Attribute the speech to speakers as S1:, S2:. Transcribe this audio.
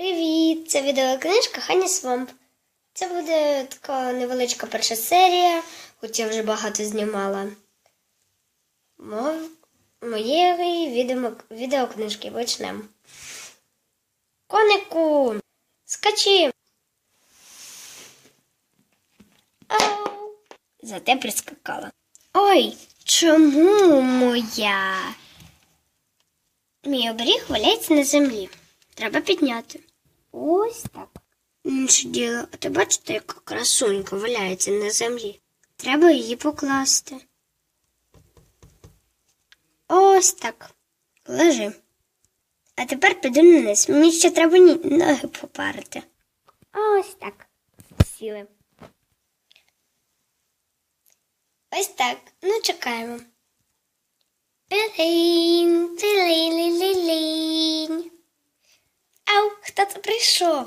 S1: Привіт! Це відеокнижка Хані Свамп. Це буде така невеличка перша серія, хоч я вже багато знімала. Моєї відео... відеокнижки почнемо. Конику! Скачи! Ау! Зате прискакала. Ой, чому моя? Мій оберіг валяється на землі. Треба підняти. Ось так. Інше діло, а ти бачите, яка красунька валяється на землі. Треба її покласти. Ось так. Лежи. А тепер піду на низ. Мені ще треба ноги попарити. Ось так. Сіли. Ось так. Ну, чекаємо. Пилинь, це прийшов?